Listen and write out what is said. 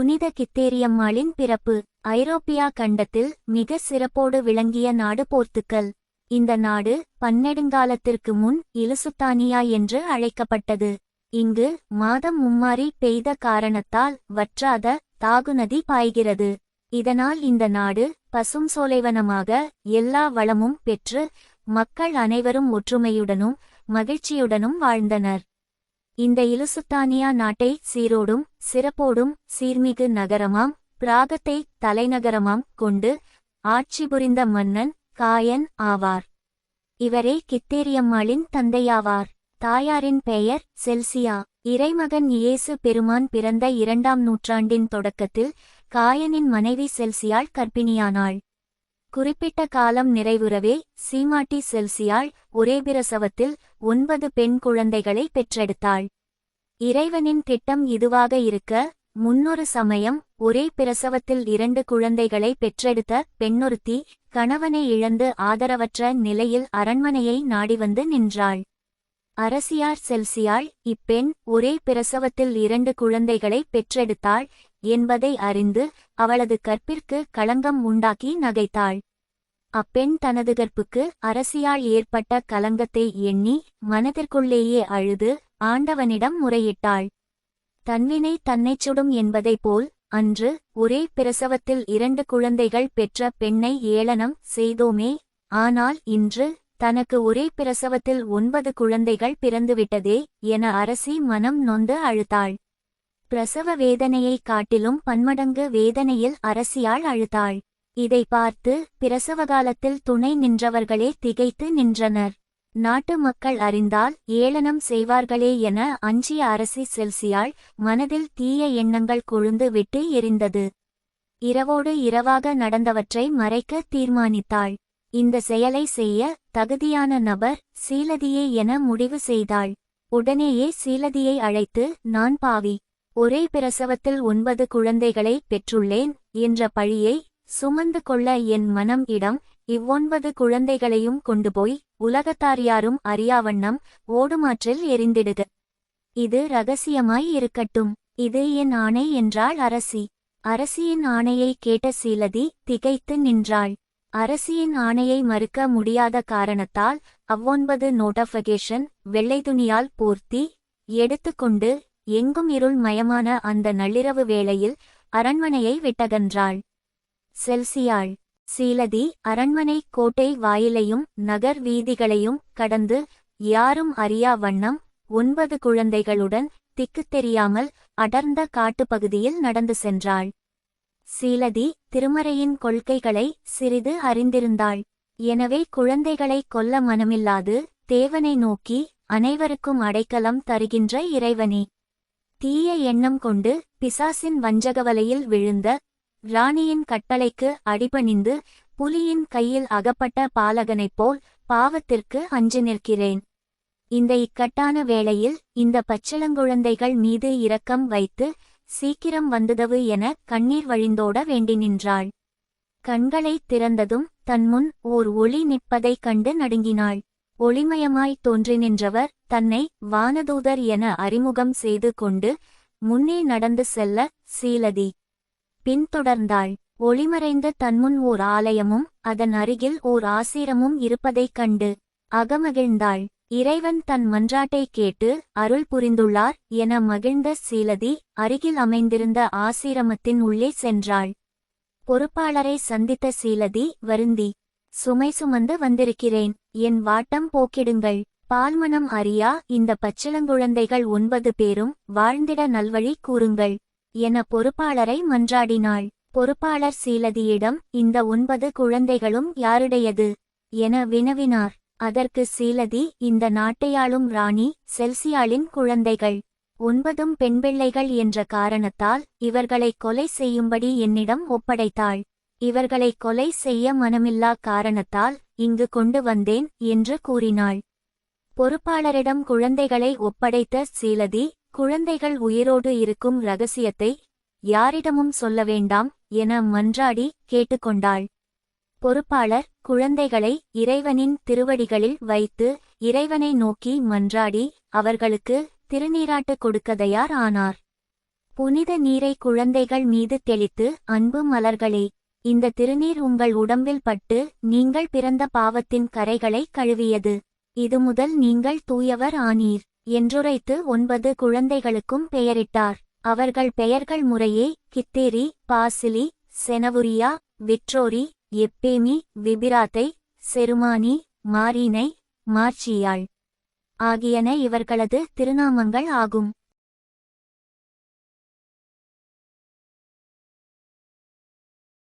புனித கித்தேரியம்மாளின் பிறப்பு ஐரோப்பியா கண்டத்தில் மிக சிறப்போடு விளங்கிய நாடு போர்த்துக்கல். இந்த நாடு பன்னெடுங்காலத்திற்கு முன் இலுசுத்தானியா என்று அழைக்கப்பட்டது. இங்கு மாதம் மும்மாரி பெய்த காரணத்தால் வற்றாத தாகுநதி பாய்கிறது. இதனால் இந்த நாடு பசும் சோலைவனமாக எல்லா வளமும் பெற்று மக்கள் அனைவரும் ஒற்றுமையுடனும் மகிழ்ச்சியுடனும் வாழ்ந்தனர். இந்த இலுசுத்தானியா நாட்டை சீரோடும் சிறப்போடும் சீர்மிகு நகரமாம். பிராகத்தை தலைநகரமாம் கொண்டு ஆட்சி புரிந்த மன்னன் காயன் ஆவார். இவரே கித்தேரியம்மாளின் தந்தையாவார். தாயாரின் பெயர் செல்சியா. இறைமகன் இயேசு பெருமான் பிறந்த இரண்டாம் நூற்றாண்டின் தொடக்கத்தில் காயனின் மனைவி செல்சியாள் கர்ப்பிணியானாள். குறிப்பிட்ட காலம் நிறைவுறவே சீமாட்டி செல்சியாள் ஒரே பிரசவத்தில் ஒன்பது பெண் குழந்தைகளை பெற்றெடுத்தாள். இறைவனின் திட்டம் இதுவாக இருக்க முன்னொரு சமயம் ஒரே பிரசவத்தில் இரண்டு குழந்தைகளை பெற்றெடுத்த பெண்ணொருத்தி கணவனை இழந்து ஆதரவற்ற நிலையில் அரண்மனையை நாடி வந்து நின்றாள். அரசியார் செல்சியாள் இப்பெண் ஒரே பிரசவத்தில் இரண்டு குழந்தைகளை பெற்றெடுத்தாள் என்பதை அறிந்து அவளது கற்பிற்கு களங்கம் உண்டாக்கி நகைத்தாள். அப்பெண் தனது கற்புக்கு அரசியால் ஏற்பட்ட கலங்கத்தை எண்ணி மனதிற்குள்ளேயே அழுது ஆண்டவனிடம் முறையிட்டாள். தன்வினை தன்னைச் சுடும் என்பதைப் போல் அன்று ஒரே பிரசவத்தில் இரண்டு குழந்தைகள் பெற்ற பெண்ணை ஏளனம் செய்தோமே ஆனால் இன்று தனக்கு ஒரே பிரசவத்தில் ஒன்பது குழந்தைகள் பிறந்துவிட்டதே என அரசி மனம் நொந்து அழுத்தாள். பிரசவ வேதனையை காட்டிலும் பன்மடங்கு வேதனையில் அரசியால் அழுதாள். இதை பார்த்து பிரசவகாலத்தில் துணை நின்றவர்களே திகைத்து நின்றனர். நாட்டு மக்கள் அறிந்தால் ஏளனம் செய்வார்களே என அஞ்சிய அரசி செல்சியாள் மனதில் தீய எண்ணங்கள் கொழுந்து விட்டு எரிந்தது. இரவோடு இரவாக நடந்தவற்றை மறைக்க தீர்மானித்தாள். இந்த செயலை செய்ய தகுதியான நபர் சீலதியே என முடிவு செய்தாள். உடனேயே சீலதியை அழைத்து நான் பாவி. ஒரே பிரசவத்தில் ஒன்பது குழந்தைகளை பெற்றுள்ளேன் என்ற பழியை சுமந்து கொள்ள என் மனம் இடம். இவ்வொன்பது குழந்தைகளையும் கொண்டு போய் உலகத்தார் யாரும் அறியாவண்ணம் ஓடுமாற்றில் எரிந்திடுக. இது ரகசியமாய் இருக்கட்டும். இது என் ஆணை என்றாள் அரசி. அரசியின் ஆணையை கேட்ட சீலதி திகைத்து நின்றாள். அரசியின் ஆணையை மறுக்க முடியாத காரணத்தால் அவ்வொன்பது நோட்டிஃபிகேஷன் வெள்ளை துணியால் பூர்த்தி எடுத்துக்கொண்டு எங்கும் இருள் மயமான அந்த நள்ளிரவு வேளையில் அரண்மனையை விட்டகன்றாள். செல்சியாள். சீலதி அரண்மனை கோட்டை வாயிலையும் நகர் வீதிகளையும் கடந்து யாரும் அறியா வண்ணம் ஒன்பது குழந்தைகளுடன் திக்குத் தெரியாமல் அடர்ந்த காட்டுப்பகுதியில் நடந்து சென்றாள். சீலதி திருமறையின் கொள்கைகளை சிறிது அறிந்திருந்தாள். எனவே குழந்தைகளை கொல்ல மனமில்லாது தேவனை நோக்கி அனைவருக்கும் அடைக்கலம் தருகின்ற இறைவனே. தீய எண்ணம் கொண்டு பிசாசின் வஞ்சகவலையில் விழுந்த ராணியின் கட்டளைக்கு அடிபணிந்து புலியின் கையில் அகப்பட்ட பாலகனைப் போல் பாவத்திற்கு அஞ்சு நிற்கிறேன். இந்த இக்கட்டான வேளையில் இந்த பச்சிளங்குழந்தைகள் மீது இரக்கம் வைத்து சீக்கிரம் வந்துதவு என கண்ணீர் வழிந்தோட வேண்டி நின்றாள். கண்களைத் திறந்ததும் தன்முன் ஓர் ஒளி நிற்பதைக் கண்டு நடுங்கினாள். ஒளிமயமாய் தோன்றி நின்றவர் தன்னை வானதூதர் என அறிமுகம் செய்து கொண்டு முன்னே நடந்து செல்ல சீலதி. பின்தொடர்ந்தாள் ஒளிமறைந்த தன்முன் ஓர் ஆலயமும் அதன் அருகில் ஓர் ஆசிரமும் இருப்பதைக் கண்டு அகமகிழ்ந்தாள். இறைவன் தன் மன்றாட்டை கேட்டு அருள் புரிந்துள்ளார் என மகிழ்ந்த சீலதி அருகில் அமைந்திருந்த ஆசிரமத்தின் உள்ளே சென்றாள். பொறுப்பாளரை சந்தித்த சீலதி வருந்தி சுமை சுமந்து வந்திருக்கிறேன். என் வாட்டம் போக்கிடுங்கள். பால்மனம் அறியா? இந்த பச்சிளங்குழந்தைகள் ஒன்பது பேரும் வாழ்ந்திட நல்வழி கூறுங்கள் என பொறுப்பாளரை மன்றாடினாள். பொறுப்பாளர் சீலதியிடம் இந்த ஒன்பது குழந்தைகளும் யாருடையது? என வினவினார். அதற்கு சீலதி இந்த நாட்டையாளும் ராணி செல்சியாளின் குழந்தைகள். ஒன்பதும் பெண்பிள்ளைகள் என்ற காரணத்தால் இவர்களை கொலை செய்யும்படி என்னிடம் ஒப்படைத்தாள். இவர்களை கொலை செய்ய மனமில்லா காரணத்தால் இங்கு கொண்டு வந்தேன் என்று கூறினாள். பொறுப்பாளரிடம் குழந்தைகளை ஒப்படைத்த சீலதி குழந்தைகள் உயிரோடு இருக்கும் ரகசியத்தை யாரிடமும் சொல்ல வேண்டாம் என மன்றாடி கேட்டுக்கொண்டாள். பொறுப்பாளர் குழந்தைகளை இறைவனின் திருவடிகளில் வைத்து இறைவனை நோக்கி மன்றாடி அவர்களுக்கு திருநீராட்டு கொடுக்கதையார் ஆனார். புனித நீரை குழந்தைகள் மீது தெளித்து அன்பு மலர்களே இந்த திருநீர் உங்கள் உடம்பில் பட்டு நீங்கள் பிறந்த பாவத்தின் கரைகளை கழுவியது. இது முதல் நீங்கள் தூயவர் ஆனீர் என்றுரைத்து ஒன்பது குழந்தைகளுக்கும் பெயரிட்டார். அவர்கள் பெயர்கள் முறையே கித்தேரி பாசிலி செனவுரியா விட்ரோரி எப்பேமி விபிராத்தை செருமானி மாரீனை மார்ச்சியாள். ஆகியன இவர்களது திருநாமங்கள் ஆகும்.